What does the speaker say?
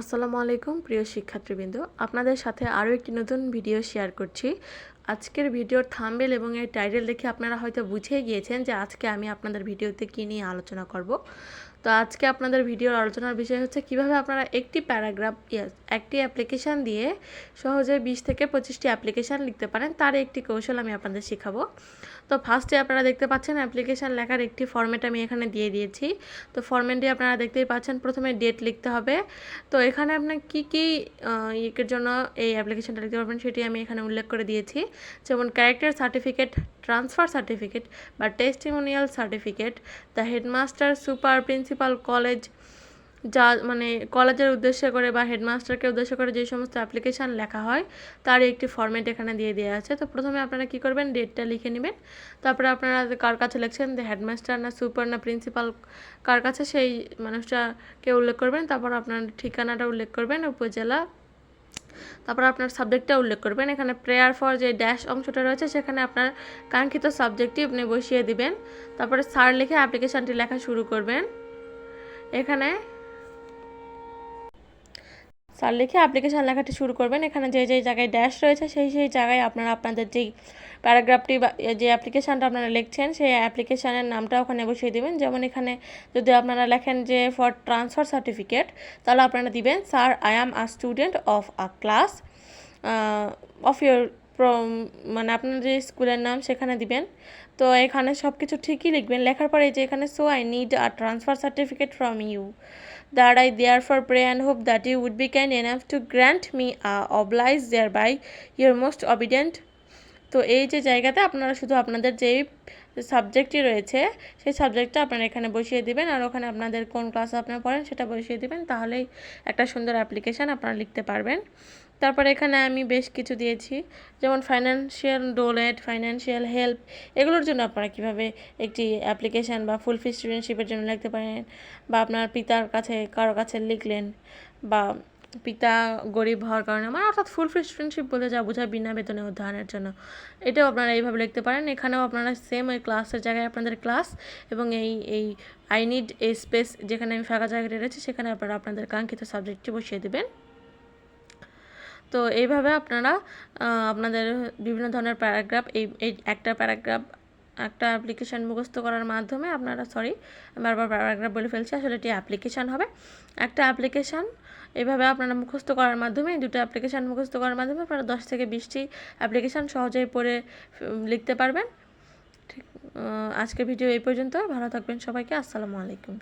আসসালামু আলাইকুম, প্রিয় শিক্ষার্থীবৃন্দ। আপনাদের সাথে আরও একটি নতুন ভিডিও শেয়ার করছি। আজকের ভিডিওর থাম্বেল এবং এর টাইটেল দেখে আপনারা হয়তো বুঝে গিয়েছেন যে আজকে আমি আপনাদের ভিডিওতে কী নিয়ে আলোচনা করব। তো আজকে আপনাদের ভিডিওর আলোচনার বিষয় হচ্ছে কীভাবে আপনারা একটি প্যারাগ্রাফ ইয়াস একটি অ্যাপ্লিকেশান দিয়ে সহজে বিশ থেকে পঁচিশটি অ্যাপ্লিকেশান লিখতে পারেন। তার একটি কৌশল আমি আপনাদের শেখাবো। তো ফার্স্টে আপনারা দেখতে পাচ্ছেন অ্যাপ্লিকেশান লেখার একটি ফর্মেট আমি এখানে দিয়ে দিয়েছি। তো ফর্মেটটি আপনারা দেখতেই পাচ্ছেন প্রথমে ডেট লিখতে হবে। তো এখানে আপনার কী কী ইয়ের জন্য এই অ্যাপ্লিকেশানটা লিখতে পারবেন সেটি আমি এখানে উল্লেখ করে দিয়েছি। যেমন ক্যারেক্টার সার্টিফিকেট ট্রান্সফার সার্টিফিকেট বা testimonial certificate the headmaster super principal college যা মানে কলেজের উদ্দেশ্য করে বা হেডমাস্টারকে উদ্দেশ্য করে যে সমস্ত অ্যাপ্লিকেশান লেখা হয় তার একটি ফর্মেট এখানে দিয়ে দেওয়া আছে। তো প্রথমে আপনারা কি করবেন? ডেটটা লিখে নেবেন। তারপরে আপনারা কার কাছে লিখছেন? হেডমাস্টার না সুপার না প্রিন্সিপাল কার কাছে? সেই মানুষটাকে উল্লেখ করবেন। তারপর আপনার ঠিকানাটা উল্লেখ করবেন, উপজেলা। তারপর আপনার সাবজেক্টটা উল্লেখ করবেন। এখানে প্রেয়ার ফর যে ড্যাশ অংশটা রয়েছে, সেখানে আপনার কাঙ্ক্ষিত সাবজেক্টটি আপনি বসিয়ে দিবেন। তারপরে সার লিখে অ্যাপ্লিকেশানটি লেখা শুরু করবেন। এখানে? সার লিখে অ্যাপ্লিকেশান লেখাটি শুরু করবেন। এখানে যে যে জায়গায় ড্যাশ রয়েছে, সেই সেই জায়গায় আপনারা আপনাদের যেই প্যারাগ্রাফটি বা যে অ্যাপ্লিকেশানটা আপনারা লিখছেন, সেই অ্যাপ্লিকেশানের নামটা ওখানে বসিয়ে দেবেন। যেমন এখানে যদি আপনারা লেখেন যে ফর ট্রান্সফার সার্টিফিকেট তাহলে আপনারা দিবেন sir I am a student of a class of your মানে আপনার যে স্কুলের নাম সেখানে দিবেন। তো এখানে সব কিছু ঠিকই লিখবেন। লেখার পরে যে এখানে so I need a transfer certificate from you that I therefore pray and hope that you would be kind enough to grant me a oblige thereby your most obedient তো এই যে জায়গাতে আপনারা শুধু আপনাদের যেই সাবজেক্টটি রয়েছে, সেই সাবজেক্টটা আপনারা এখানে বসিয়ে দিবেন আর ওখানে আপনাদের কোন ক্লাসে আপনারা পড়েন সেটা বসিয়ে দিবেন, তাহলেই একটা সুন্দর অ্যাপ্লিকেশান আপনারা লিখতে পারবেন। তারপরে এখানে আমি বেশ কিছু দিয়েছি, যেমন ফাইন্যান্সিয়াল ডোনেট ফাইন্যান্সিয়াল হেল্প এগুলোর জন্য আপনারা কীভাবে একটি অ্যাপ্লিকেশান বা ফুল ফি স্টুডেন্টশিপের জন্য লিখতে পারেন, বা আপনার পিতার কাছে, কারও কাছে লিখলেন, বা পিতা গরিব হওয়ার কারণে মানে অর্থাৎ ফুল ফ্রি স্টুডেন্টশিপ বলে যা বোঝায় বিনা বেতনে অধ্যয়নের জন্য। এটাও আপনারা এইভাবে লিখতে পারেন। এখানেও আপনারা সেম ওই ক্লাসের জায়গায় আপনাদের ক্লাস এবং এই এই আই নিড এ স্পেস যেখানে আমি ফাঁকা জায়গাটা রয়েছে, সেখানে আপনারা আপনাদের কাঙ্ক্ষিত সাবজেক্টটি বসিয়ে দেবেন। তো এইভাবে আপনারা আপনাদের বিভিন্ন ধরনের প্যারাগ্রাফ এই একটা প্যারাগ্রাফ একটা অ্যাপ্লিকেশান মুখস্থ করার মাধ্যমে আপনারা সরি বারবার প্যারাগ্রাফ বলে ফেলছি, আসলে এটি অ্যাপ্লিকেশান হবে। একটা অ্যাপ্লিকেশান এভাবে আপনারা মুখস্থ করার মাধ্যমে, দুটো অ্যাপ্লিকেশান মুখস্থ করার মাধ্যমে আপনারা দশ থেকে বিশটি অ্যাপ্লিকেশান সহজেই পড়ে লিখতে পারবেন। ঠিক আজকের ভিডিও এই পর্যন্ত। ভালো থাকবেন সবাইকে। আসসালামু আলাইকুম।